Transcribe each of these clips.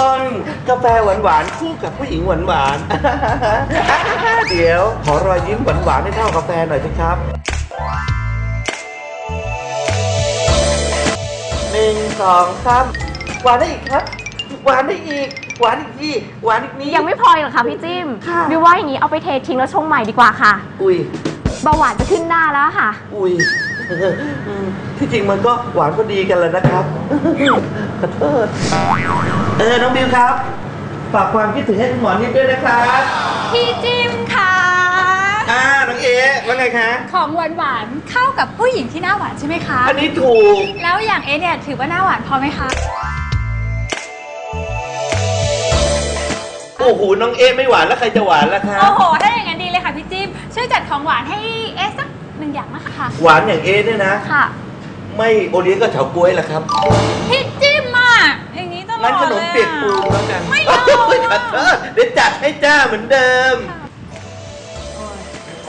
one กาแฟหวานๆคู่กับผู้หญิงหวานๆ เดี๋ยว ขอรอยยิ้มหวานๆให้เท่ากาแฟหน่อยสิครับหนึ่งสองสามหวานได้อีกครับ หวานได้อีก หวานอีกทีหวานอีกนี้ยังไม่พออีกเหรอคะพี่จิ้มค่ะบิวว่าอย่างนี้เอาไปเททิ้งแล้วชงใหม่ดีกว่าค่ะอุ้ย เบาหวานจะขึ้นหน้าแล้วค่ะ อุ้ยอืมที่จริงมันก็หวานพอดีกันแล้วนะครับ ขอโทษเออ น้องบิวครับ ฝากความคิดถึงให้คุณหมอนิดด้วยนะครับพี่จิ้มค่ะ อ่าน้องเอ๋ว่าไงคะของหวานหวานๆเข้ากับผู้หญิงที่หน้าหวานใช่ไหมคะ อันนี้ถูก แล้วอย่างเอะเนี่ยถือว่าหน้าหวานพอไหมคะ โอ้โห น้องเอ๋ไม่หวานแล้วใครจะหวานล่ะคะ โอ้โห ถ้าอย่างนั้นดีเลยค่ะพี่จิ้มช่วยจัดของหวานให้เอะสักหนึ่งอย่างนะคะ หวานอย่างเอ๋เนี่ยนะ ค่ะ ไม่โอเลี้ยงก็เฉาก๊วยละครับ พี่จิ้ มอะอย่างนี้ตลองั้นดขนเลมยเปียกปูนอะแล้วกันไม่เอาโยขอโทษเดี๋ยวจัดให้จ้าเหมือนเดิม โอ้ย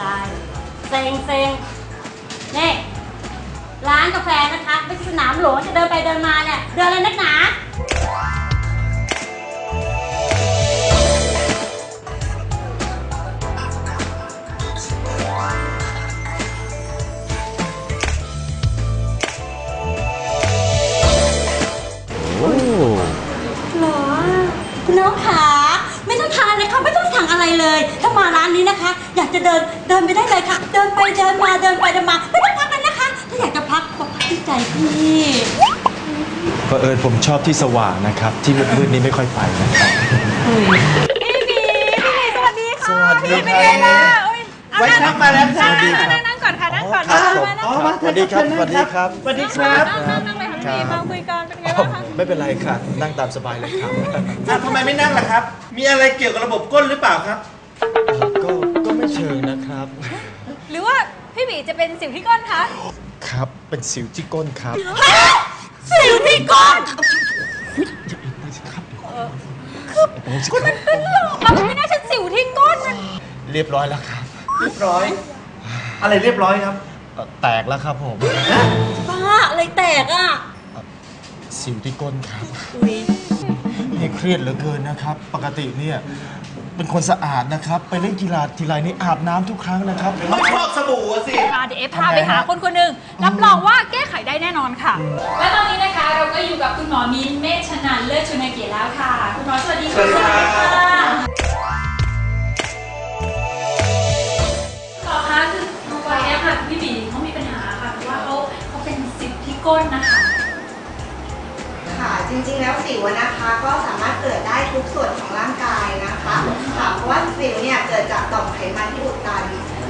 ตายเซ็งเซ็งนี่ร้านกาแฟนะคะไม่ใช่สนามหลวงจะเดินไปเดินมาเนี่ยเดินเลยนักหนา จะเดินเดินไปได้เลยค่ะ เดินไปเดินมาเดินไปเดินมาไม่ต้องพักกันนะคะ ถ้าอยากจะพักก็พักที่ใจพี่เผอิญผมชอบที่สว่างนะครับ ที่มืดๆนี่ไม่ค่อยไปนะครับพี่บีพี่บีสวัสดีค่ะสวัสดีพี่ครับเป็นไงล่ะโอ๊ยเอาไว้ครับมาแล้วครับนั่งนั่งนั่งนั่งก่อนค่ะนั่งก่อนอ๋อครับมานั่งผมก่อนสวัสดีครับสวัสดีครับสวัสดีครับนั่งนั่งนั่งเลยค่ะพี่บีมาคุยกันเป็นไงอ๋อบ้างคะไม่เป็นไรครับนั่งตามสบายเลยครับอะทำไมไม่นั่งล่ะครับ มีอะไรเกี่ยวกับระบบก้นหรือเปล่าครับ หรือว่าพี่บีจะเป็นสิวที่ก้นคะครับ เป็นสิวที่ก้นครับสิวที่ก้นคุณมันเป็นมันไม่น่าจะสิวที่ก้นมันเรียบร้อยแล้วครับ เรียบร้อย อะไรเรียบร้อยครับเอ่อแตกแล้วครับผมบ้าอะไรแตกอะ สิวที่ก้นครับอุ้ยนี่เครียดเหลือเกินนะครับ ปกติเนี่ย เป็นคนสะอาดนะครับ ไปเล่นกีฬาทีไรนี่อาบน้ำทุกครั้งนะครับ ไม่ชอบสบู่อะสิพาเดี๋ยวเอฟพาไปหาคนคนหนึ่งรับรองว่าแก้ไขได้แน่นอนค่ะ และตอนนี้นะคะเราก็อยู่กับคุณหมอมิ้นเมฆชนันเลิศชุนเกียรติแล้วค่ะ คุณหมอสวัสดีค่ะสวัสดีครับหมอคะคือดูไว้เนี่ยค่ะพี่บีเขามีปัญหาค่ะเพราะว่าเขาเขาเป็นสิวที่ก้นนะคะค่ะจริงๆแล้วสิวอะนะคะก็สามารถเกิดได้ทุกส่วนของ ว่าสิวเนี่ยเกิดจากต่อมไขมันที่อุดตัน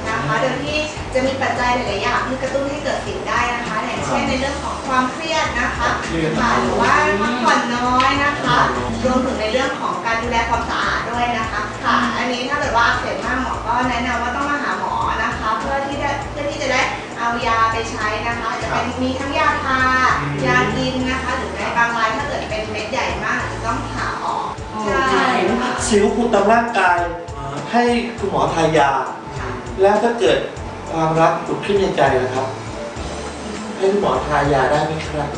นะคะ โดยที่จะมีปัจจัยหลายๆอย่างที่กระตุ้นให้เกิดสิวได้นะคะอย่างเช่นในเรื่องของความเครียดนะคะหรือว่าพักผ่อนน้อยนะคะรวมถึงในเรื่องของการดูแลความสะอาดด้วยนะคะค่ะอันนี้ถ้าเกิดว่าอักเสบมากหมอก็แนะนำว่าต้องมาหาหมอนะคะ เพื่อที่จะเพื่อที่จะได้เอายาไปใช้นะคะ จะเป็นมีทั้งยาทายากินนะคะ สิวคุณตามร่างกาย ให้คุณหมอทายา แล้วถ้าเกิดความรักผุดขึ้นในใจนะครับ ให้คุณหมอทายาได้ไหมครับ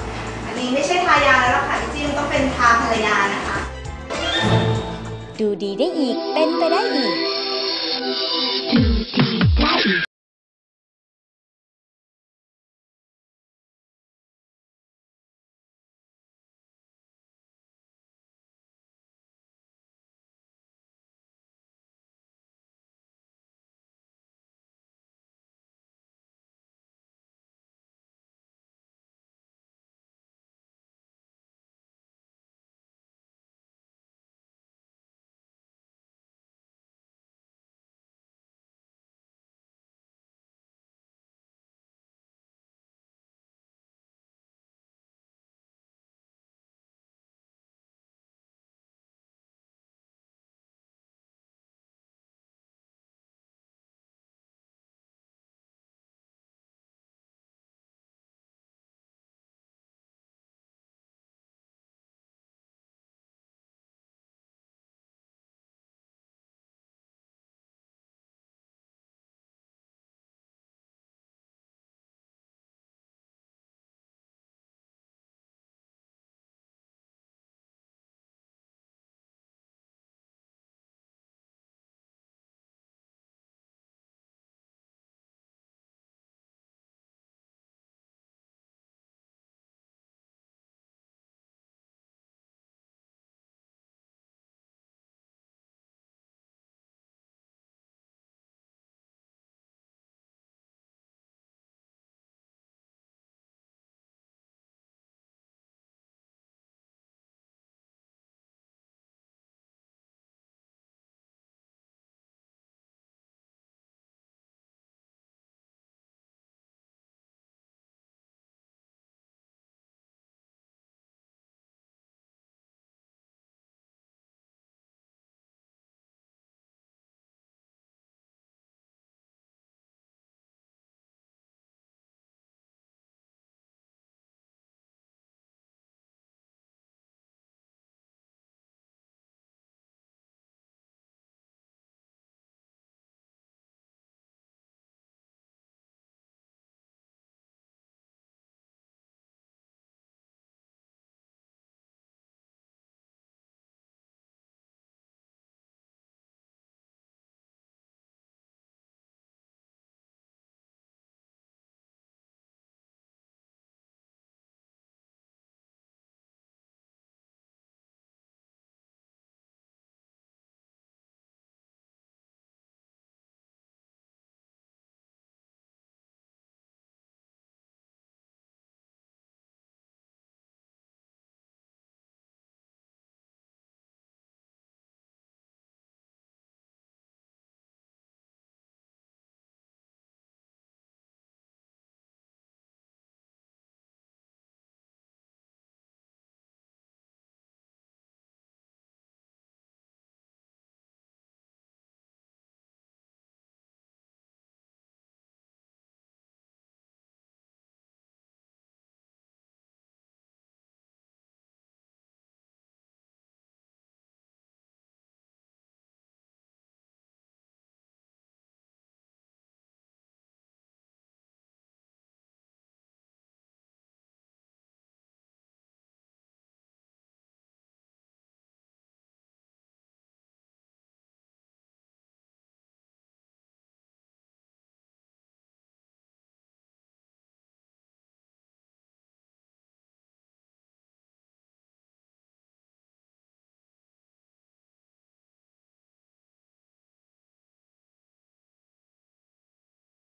อันนี้ไม่ใช่ทายาแล้วล่ะค่ะที่จริงต้องเป็นทาภรรยานะคะ ดูดีได้อีก เป็นไปได้อีก